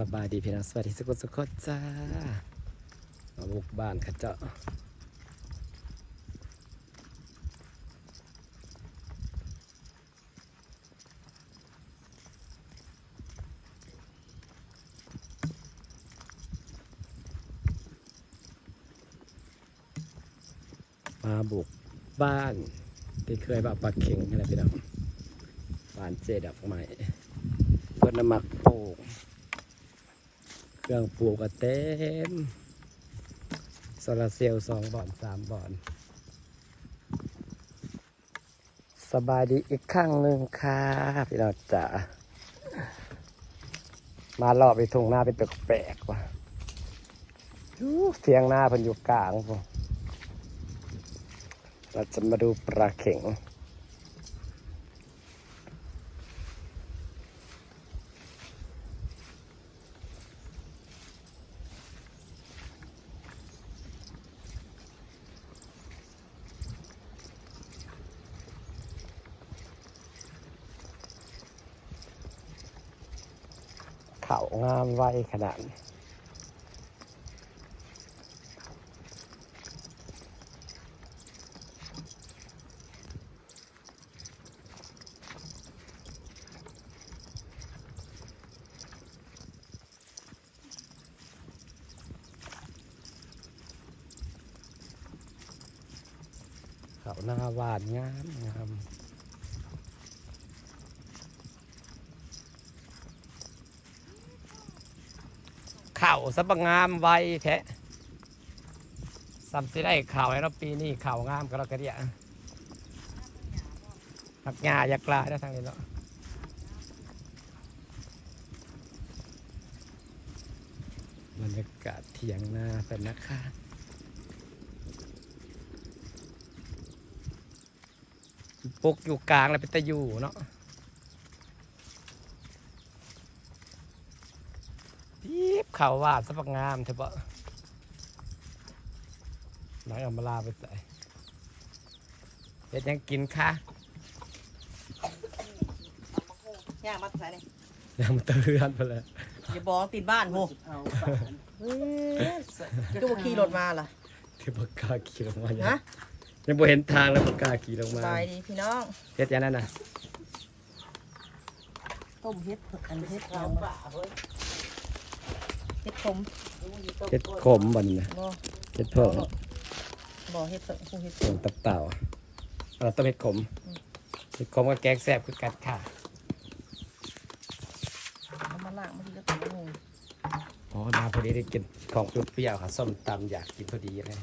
สบายดีพี่น้องสวัสดีสุขสุขจ้ามาบุกบ้านข้าเจ้ามาบุกบ้านที่เคยแบบปลาเข็งอะไรพี่น้องบ้านเจดอกไม้เพื่อนน้ำหมักปลูก เครื่องปลูกก็เต็มโซลาเซลล์สองบ่อนสามบ่อน สบายดีอีกครั้งหนึ่งค่ะพี่น้องจ๋ามารอบไปทุ่งหน้าเป็นแปลกๆว่ะเทียงหน้าเพันอยู่กลางพวกเราจะมาดูปลาเข็ง เขางามไวขนาดเขาหน้าหวานงามงาม เข่า สับงามไวแท้ซ้ำสิได้ข่าวแล้วปีนี้ข่าวงามก็เรากระเดียหักหญ้าอยากลาได้ทางนี้เนาะบรรยากาศเถียงนาเป็นนะคะปลูกอยู่กลางแล้วเป็นตะอยู่เนาะ ปี๊บ ข่าวว่าดสับงามเถอะบ่ไหนเอามาลาไปใส่เฮ็ดหยังกินค่ะย่างมาใส่เลยยังมาเตือนไปเลยอย่าบอกติดบ้านโหก็บ่ขี่รถมาล่ะที่ปากกล้าขี่ลงมายังฮะยังบ่เห็นทางแล้วปากกล้าขี่ลงสมาบายดีพี่น้องเฮ็ดอยังนั้นน่ะต้มเฮ็ดอันเฮ็ดเอามาเฮ็ ดขมเฮ็ดขมบ่นี่นะบ่เฮ็ดเพิ่งบ่เฮ็ดเพิ่งผู้เฮ็ดเพิ่งตับเต่าเราต้องเฮ็ดขมเฮ็ดขมกับแกงแซ่บคือกันค่ะเอามาล้างมาทีละตัวงูอ๋อมาพอดีได้กินของเปรี้ยวๆค่ะส้มตำอยากกินพอดีเลย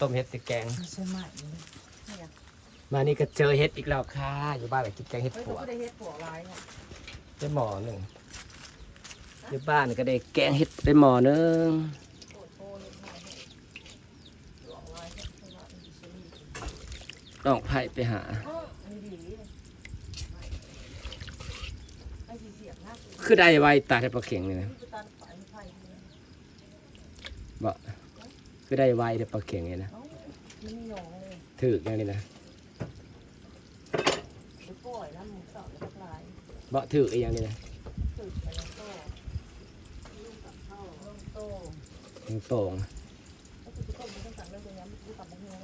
ต้มเฮ็ดใส่แกงใช่ไหมนี่ไงมานี่ก็เจอเฮ็ดอีกแล้วค่ะ อยู่บ้านไปกินแกงเฮ็ดเฮ้ยผัเขาวก็ได้เฮ็ดผัวลายเนี่ยได้หมอหนึ่ง อยู่บ้านก็ได้แกงเฮ็ดได้หมอนึงโอ้โหนี่ค่ะผัวลายเนี่ยผัวลายมันสิมีต้องไผ่ไปหา คือได้ไวตาได้ปลาเข็งเลยนะตัดไปไฟเนี่ยบ่คือได้ไวได้ปลาเข็งเลยนะถืออย่างนี้นะไปปล่อยน้ำหมูสับแล้วก็ลายบ่ถืออีกอย่างนี้นะ สึกไปแล้วก็ลูกกับข้าวลูกโต มันโต่งก็คือทุกคนมันต้องสั่งเรื่องตรงนี้ลูกกับมะม่วง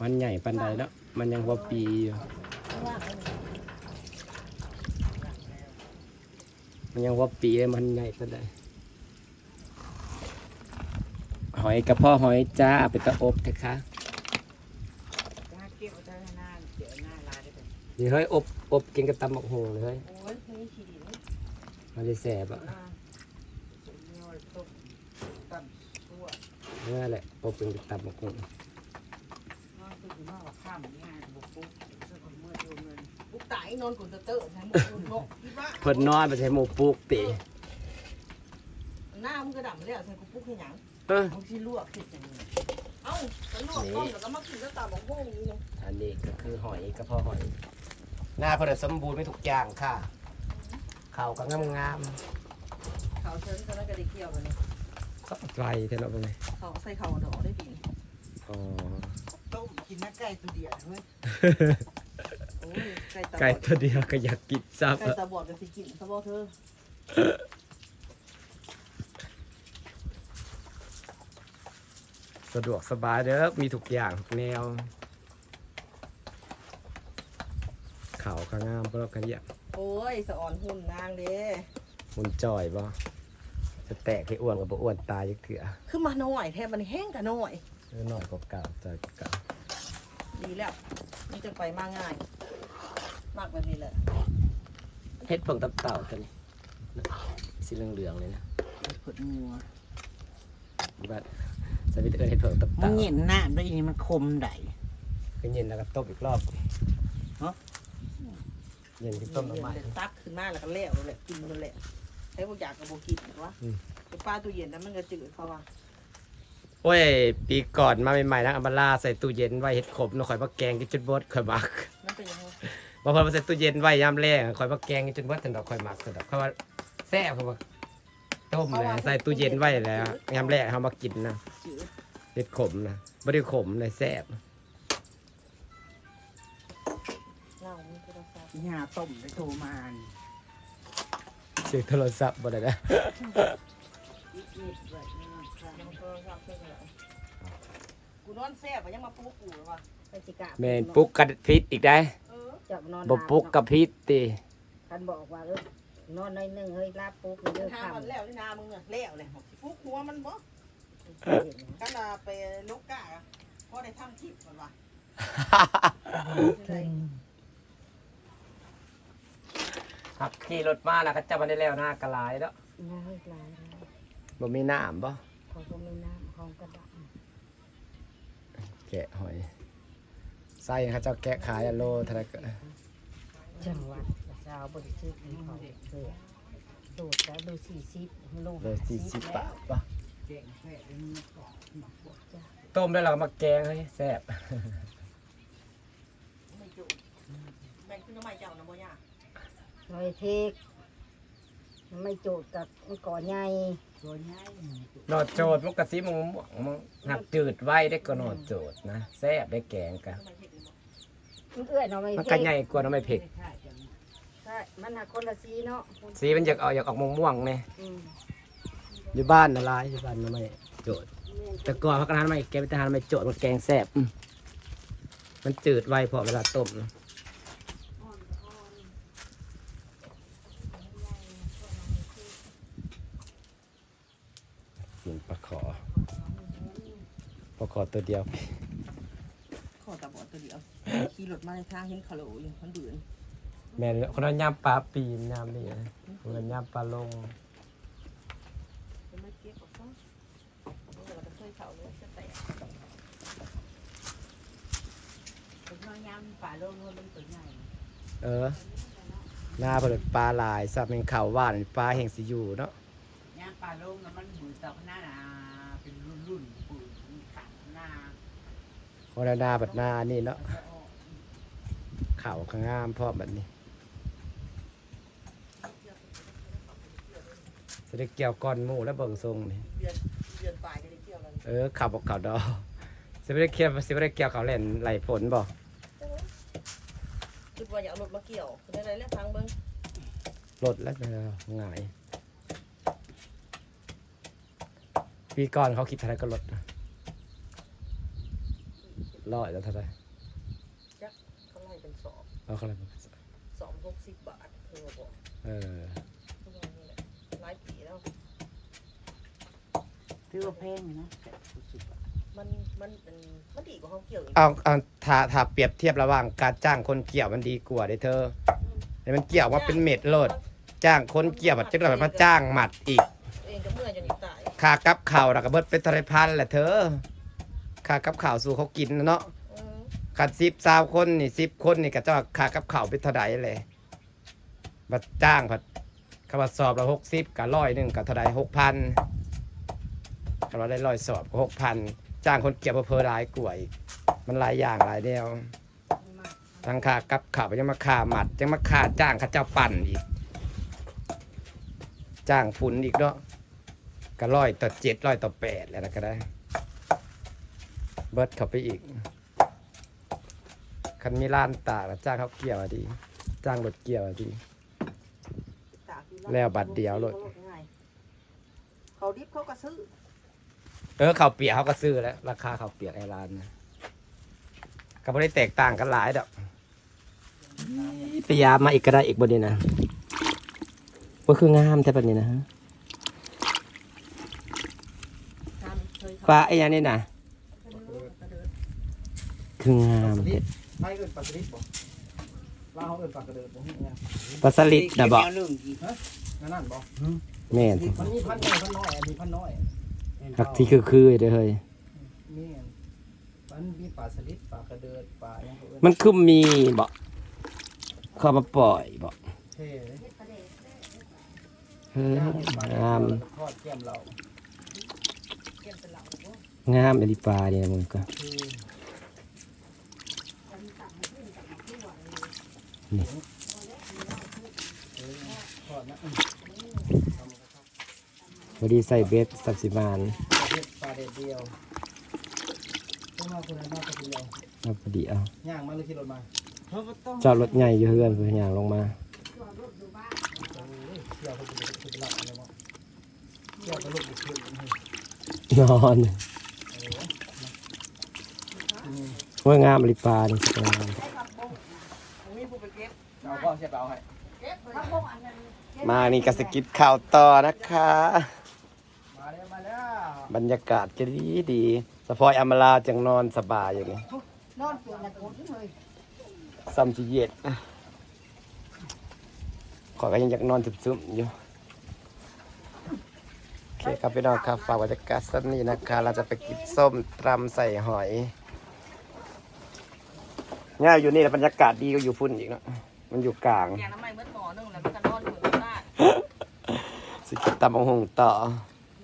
มันใหญ่ปันใดแล้ว มันยังว่าปีอยู่ข้างล่างเลยมันยังว่าปีมันใหญ่ปันใดหอยกระเพาะหอยจ้าเป็นตะอบเถอะคะจะเก็บเอาใจหน้าเดี๋ยวหน้าลายได้เป็นนี่เฮ้ยอบอบกินกับตำบักโหงเลยเฮ้ยโอ้ยนี่ขี้ดินมันเลยแสบอะ หน้าสุดยอดตกตับตัว นั่นแหละอบกินกับตำบักโหงน้องคือมากกว่าข้ามง่ายบุกปุ๊บเสื้อคนเมื่อโดนเงินปุ๊บตายนอนกุนเตอร์เตอร์ทั้งหมดคุณนกคิดว่าเพิ่นนอนไปใช้หมูปลูกตีหน้ามึงกระดับแล้วใส่กูปุ๊บให้หยังเออมึงที่ลวกคิดอย่างนี้เอ้าฉันลวกต้มแล้วก็มากินแล้วตาบอกโง่อย่างนี้เลยอันนี้ก็คือหอยกระเพาะหอย หน้าเพิ่นนะสมบูรณ์ไม่ทุกอย่างค่ะ เขาก็งามงามเขาเชิญเขาแล้วก็ได้เกี่ยวกันเลยๆ ก็ไกลเท่านั้นเลยเขาใส่เขาดอกได้ดีอ๋อ ต้มกินน้าไก่ตัวเดียวเว้ยโอ้ยไก่ตาบไก่อดตัวเดียวก็อยากกินซับไก่ตาบอดเป็นสิกินซะบ่เธอสะดวกสบายเด้อมีทุกอย่างทุกแนวเขาข้างงามก็แล้วกันอย่างโอ้ยสะอ่อนหุ่นนางเด้มุนจอยบ่ จะแตกให้อ้วนกับบ่อ้วนตายยักเถื่อคือมาหน่อยแทบมันแห้งกันหน่อย เออหน่อยกว่าเก่าจอยกว่าเก่าดีแล้วมันจะไปมาง่าย มากแบบนี้แหละเฮ็ดเพิ่งตับเต่าตัวนี้สีเหลืองๆเลยนะผดงัวบัดสวิตเอิ้นเฮ็ดเพิ่งตับมัเต่านเย็นหน้าด้วยนี่มันคมได้ก็เย็นแล้วก็ต้มอีกรอบฮะเย็นที่ต้มน้ำมันตักขึ้นมาแล้วก็แล้วเลยกินมันแหละใช้พวกอยากกับโบกินหรอวะอืม ไปป้าตู้เย็นแล้วมันก็จืดเขาว่าโอ้ย ปีก่อนมาใหม่ๆนะอัมบาลาใส่ตู้เย็นไว้เฮ็ดขมเนาะข่อยมาแกงกินจนเบดข่อยมักมันเป็นยังไงบางคนมาใส่ตู้เย็นไว้ยามแรงข่อยมาแกงกินจนเบดถึงดอกข่อยมักถึงดอกข่อยว่าแซ่บข่อยว่าต้มเลยใส่ตู้เย็นไว้แล้วยามแรกเฮามากินนะจืดเฮ็ดขมนะบ่ได้ขมเลยแซ่บเล่ามันก็ได้ทราบหญ้าต้มได้โทรมานี่ ซื้อโทรศัพท์บ่ได้นะนิดๆไว้นี่มันค่ะมันก็ทราบเพื่อนอะไรกูนอนแซ่บอะยังมาปลุกกูเลยวะไปสิกะแม่นปลุกกับพิษอีกได้เออจับนอนบ่ปลุกกับพิษติท่านบอกว่าเออนอนหน้อยหนึงเฮ้ยลาบปุ๊กเด้อทางค่ำมันแล้วนี่นามึงอะแล้วเลยปลุกหัวมันบ่เห็นไหมกันน่ะไปลกกะพอได้ทำคลิปก่อนวะ ขับขี่รถมาแล้วก็จะบ่ได้แล้วหน้ากระลายแล้วน่าเฮ้ยหลายแล้วบ่มีน้ำบ่เขาก็มีน้ำห้องกระดับแกะหอยไส้เขาเจ้าแกะขายอะโลเท่าไหร่ก็จังหวัดเช้าบริสุทธิ์ของเขาเสือดูดแล้วดูสี่สิบลูกเลย40บาทป่ะแกงแค่นี้ก่อนหมักบวกจ้ะต้มแล้วเราก็มาแกงเฮ้ยแซ่บไม่จุแม่งขึ้นน้ำไม้เจ้านะบ่ยาก ลอยเทกไม่โจดกับมันก่อใหญ่ตัวใหญ่นอดโจดมันกระซิบมันม่วงมันหักจืดไว้ได้ก็นอดโจดนะแซ่บได้แกงกันมันเอื้อยเนาะไม่มันเทก็กใหญ่กว่าน้ำไม่เผ็ดใช่มันหาคนละสีเนาะสีมันอยากเอาอยากออกม่วงๆเนี่ยอืมอยู่บ้านนะลายอยู่บ้านน้ำไม่โจดแต่ก่อนพักร้านไม่แกงไปทหารไม่โจดมันแกงแซ่บอืมมันจืดไวพอเวลาต้มนะ กินปลาขอปลาขอตัวเดียว ขอตาบอดตัวเดียวขี่รถมาในทางเห็นเขาโหลอยู่มันเบื่อแม่นคนนั้นย่ำปลาปีนย่ำนี่นะคนนั้นย่ำปลาลงจะไม่เก็บกับเขาเราจะเคยเขาเลยจะแตกเป็นน้อยยำป่าโลงมันตัวใหญ่เออหน้าเปิดปลาหลายสับเป็นข่าวว่านปลาแห่งสิอยู่เนาะย่าง ปลาโลงน่ะมันหมุนตอกหน้าหนาเป็นรุ่นรุ่นๆปืนมันขังหน้าคนละหนาบัดหนานี่เนาะข่าวข้างงามพร้อมแบบนี้จะได้เกี่ยวก้อนหมูแล้วเบิ่งทรงนี่เดือนเดือนปลายจะได้เที่ยวกันเออข่าวบอกข่าวดอสิไม่ได้เกี่ยวสิไม่ได้เกี่ยวข่าวเล่นไหลฝนบ่คิดว่าอยากเอารถมาเกี่ยวคือได้ไรแล้วทางเบิ้งรถแล้วเออหงาย ปีก่อนเขาคิดเท่าไหรก็ลดร้อยแล้วเท่าไหรเขาไล่เป็นสอบเอาเขาอะไรมาสองหกสิบบาทเธอบอกเออทุกวันนี้แหละหลายปีแล้วถือว่าแพงอยู่นะแต่สุดๆอะมันมันเป็นมันดีกว่าเขาเกี่ยวอีกเอาเอาถ้าถ้าเปรียบเทียบระหว่างการจ้างคนเกี่ยวมันดีกว่าเด้อเธอแต่มันเกี่ยวว่าเป็นเม็ดโลดจ้างคนเกี่ยวแบบจะแบบมาจ้างหมัดอีกเองกับเมื่อ จนอีกตายค่ากับข่าวแล้วก็เบิดเป็นทะเลพันแหละเธอค่ากับข่าวสู่เขากินนะเนาะอืมกัดสิบสาวคนนี่สิบคนนี่ก็จะค่ากับข่าวเป็นเท่าใดเลยบัดจ้างผัดคำว่าสอบละหกสิบกับร้อยหนึ่งกับเท่าใดหกพันคำว่าได้ร้อยสอบก็หกพันจ้างคนเกี่ยวเพอหลายกว่าอีกมันหลายอย่างหลายแนวทั้งค่ากับข่าวยังมาค่าหมัดยังมาค่าจ้างข้าเจ้าปั่นอีก จ้างฝุ่นอีกเนาะ ก็ร้อยต่อเจ็ดร้อยต่อแปดแล้วนะก็ได้ เบิร์ดเข้าไปอีก คันมีร้านตากแล้วจ้างเขาเกี่ยวอะดี จ้างรถเกี่ยวอะดีตากอยู่แล้วบัตรเดียวโลด เขาดิบเขาก็ซื้อ เออข้าวเปียกเขาก็ซื้อแล้ว ราคาข้าวเปียกไอ้ร้านนะก็ไม่ได้แตกต่างกันหลายดอกพยายามมาอีกก็ได้อีกบนนี้นะว่าคืองามแต่แบบนี้นะฮะ ปลาไอ้ยังนี่นะคืองามเด็ดไพ่เอินปลาสลิดบ่ลาวเอินปลากระเดิดบ่ฮู้เนี่ยปลาสลิดนะบอกเรื่องอีกนั่นนั่นบ่แม่นมันมีพันใหญ่พันน้อยอันนี้พันน้อยหักที่คือคือๆเด้อเฮ้ยมีอันมันมีปลาสลิดปลากระเดิดปลาอย่างเอิ้นมันคือมีบอกเข้ามาปล่อยบอกเท่เลยเฮ้ยย่างปลงามทอดแก้มเรา งามอลิปลาเนี่ยมึงก็คือนี่ทอดนะอืมพอดีใส่เบสสับสิบานปลาเด็ดปลาเด็ดเดียวต้องมาคนนั้นมาคนเดียวเอาพอดีเอาย่างมาเลยขี่รถมาเขาก็ต้องเจ้ารถใหญ่อยู่เฮือนเพื่อนอย่างลงมาโอ้ยเที่ยวเขาจะไปหลับอะไรวะเที่ยวไปลุกไปขึ้นเฮ้ยนอน อืม ว่างามอลิปลานี่งามเก็บเอาก็เสียบเอาให้มานี่กสกิปข่าวต่อนะคะ มาแล้วมาแล้วบรรยากาศจะดีดีสะพอยอมลาจังนอนสบายอย่างนี้นอนตัวละคนเลยซ้ำจีเย็ดขอก็ยังอยากนอนซึมๆอยู่โอเคครับพี่น้องครับฝากบรรยากาศสักนี้นะคะ เราจะไปกินส้มตรำใส่หอย ง่ายอยู่นี่แหละบรรยากาศดีก็อยู่พุ่นอีกเนาะมันอยู่กลางแกงน้ำมันเมื่อหมอนึงแล้วก็นอนอยู่ที่บ้านสิกินตำบังหงต่อ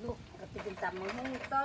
ลูกก็ไปกินตำมือมือต้อ